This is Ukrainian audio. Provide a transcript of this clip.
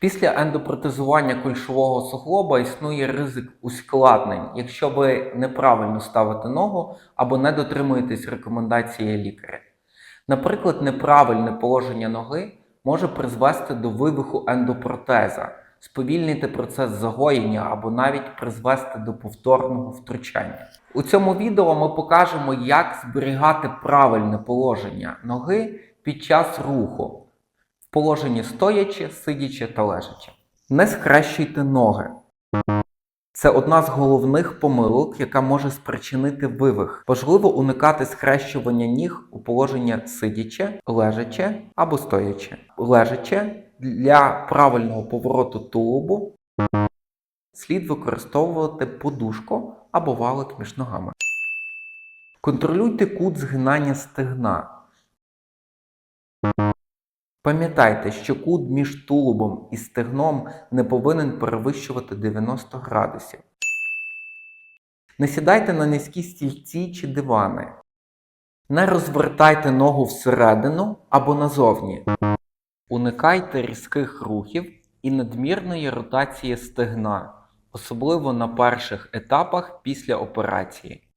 Після ендопротезування кульшового суглоба існує ризик ускладнень, якщо ви неправильно ставите ногу або не дотримуєтесь рекомендації лікаря. Наприклад, неправильне положення ноги може призвести до вивиху ендопротеза, сповільнити процес загоєння або навіть призвести до повторного втручання. У цьому відео ми покажемо, як зберігати правильне положення ноги під час руху в положенні стоячи, сидячи та лежачи. Не схрещуйте ноги. Це одна з головних помилок, яка може спричинити вивих. Важливо уникати схрещування ніг у положення сидячи, лежачи або стоячи. Лежачи для правильного повороту тулубу слід використовувати подушку або валик між ногами. Контролюйте кут згинання стегна. Пам'ятайте, що кут між тулубом і стегном не повинен перевищувати 90 градусів. Не сідайте на низькі стільці чи дивани. Не розвертайте ногу всередину або назовні. Уникайте різких рухів і надмірної ротації стегна, особливо на перших етапах після операції.